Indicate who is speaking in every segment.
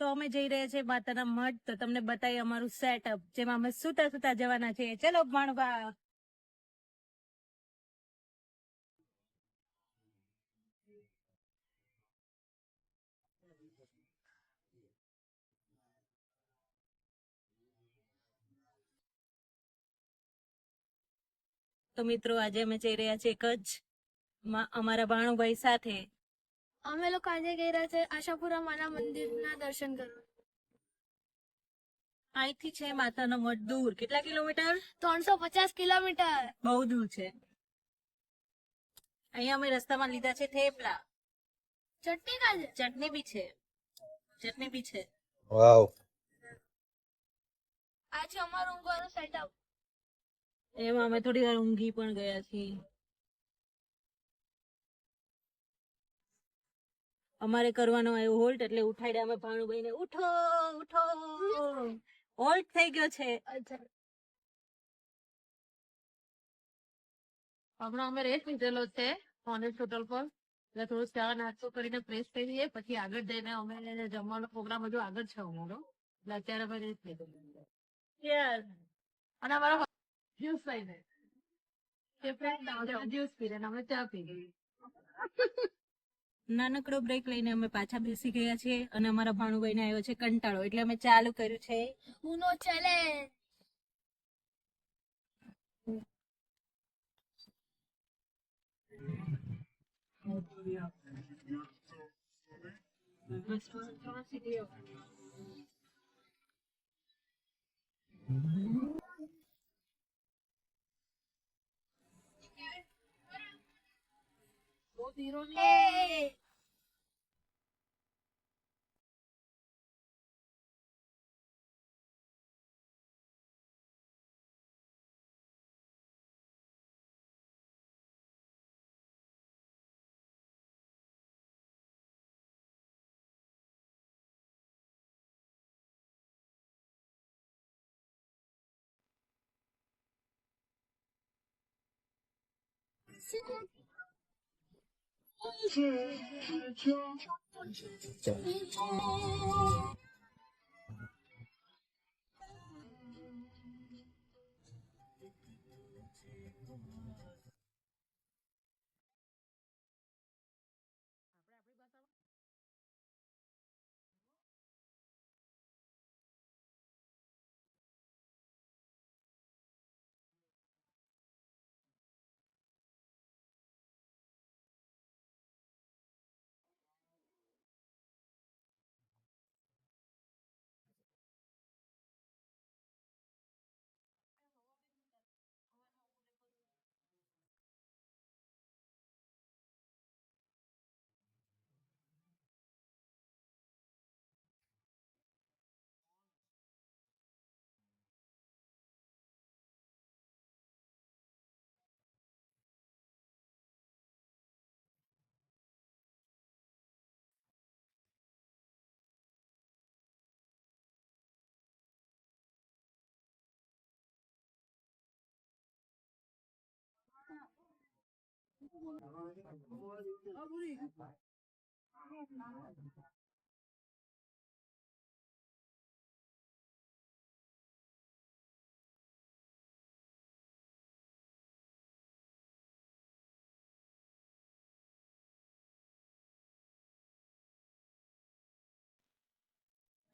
Speaker 1: તો અમે જઈ રહ્યા છીએ માતાના મઠ તો તમને બતાવી અમારું સેટઅપ જેમાં અમે સુતા સુતા જવાના છીએ. ચલો, ભણવા. તો મિત્રો, આજે અમે જઈ રહ્યા છીએ કચ્છ અમારા ભાણુભાઈ સાથે.
Speaker 2: અમે લોકો આજે ગઈ રહ્યા છે આશાપુરા માના મંદિરના દર્શન કરવા.
Speaker 1: અહીંથી છે માતાનો મઠ દૂર. કેટલા કિલોમીટર?
Speaker 2: ત્રણસો પચાસ કિલોમીટર.
Speaker 1: બહુ દૂર છે. અહીંયા અમે રસ્તામાં લીધા છે થેપલા.
Speaker 2: ચટણી કાજે
Speaker 1: ચટણી બી છે. ચટણી બી છે.
Speaker 3: વાવ.
Speaker 2: આ છે અમારું ઊંઘવાનું સેટઅપ.
Speaker 1: એમાં અમે થોડી વાર ઊંઘી પણ ગયા છીએ. અમારે કરવાનો આવ્યો હોલ્ટ એટલે ઉઠાડ્યા અમે ભાણુભાઈ ને ઉઠો ઉઠો. હોલ્ટ થઈ ગયો છે.
Speaker 4: હમણાં અમે રેસ લીધેલો છે ઓનેસ્ટ હોટલ પર. એટલે થોડું ચા નાસ્તો કરીને ફ્રેશ થઈ જઈએ પછી આગળ જઈને અમે જમવાનો પ્રોગ્રામ હજુ આગળ છે અમારો. એટલે અત્યારે અમે રેસ લીધેલો અને અમારો જ્યુસ લઈને. તે જ્યુસ પીને અમે ચા પી
Speaker 1: નાનકડો બ્રેક લઈને અમે પાછા બેસી ગયા છીએ અને અમારા ભાણુભાઈ ને આવ્યો છે કંટાળો. એટલે અમે ચાલુ કર્યું છે
Speaker 2: ઉનો
Speaker 4: zero. Hey!
Speaker 2: 再见，再见。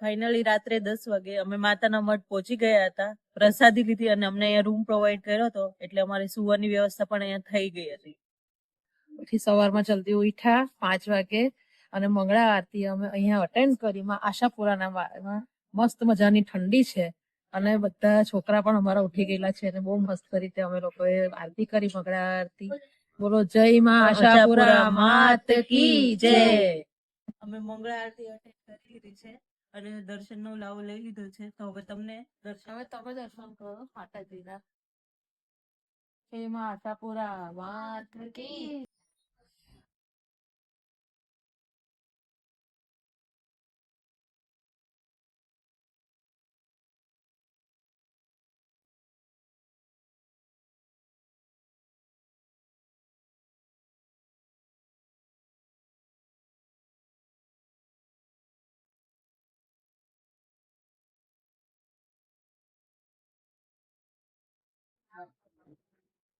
Speaker 1: ફાઇનલી રાત્રે દસ વાગે અમે માતાના મઠ પહોંચી ગયા હતા. પ્રસાદી લીધી અને અમને અહીંયા રૂમ પ્રોવાઈડ કર્યો હતો. એટલે અમારી સુવાની વ્યવસ્થા પણ અહીંયા થઈ ગઈ હતી.
Speaker 4: પછી સવારમાં જલ્દી ઉઠ્યા પાંચ વાગે અને મંગળા આરતી અમે અહીંયા અટેન્ડ કરી. માં આશાપુરાના મસ્ત મજાની ઠંડી છે અને બધા છોકરા પણ અમારા ઉઠી ગયેલા છે અને બહુ મસ્ત રીતે અમે લોકોએ આરતી કરી મંગળા આરતી. બોલો જય માં આશાપુરા માત કી જય.
Speaker 1: અમે મંગળા આરતી અટેન્ડ કરી લીધી છે અને દર્શન નો લાવો લઈ લીધો છે. તો હવે તમને દર્શન હવે
Speaker 4: તમે દર્શન કરો માતાજીના. જય માં આશાપુરા માત કી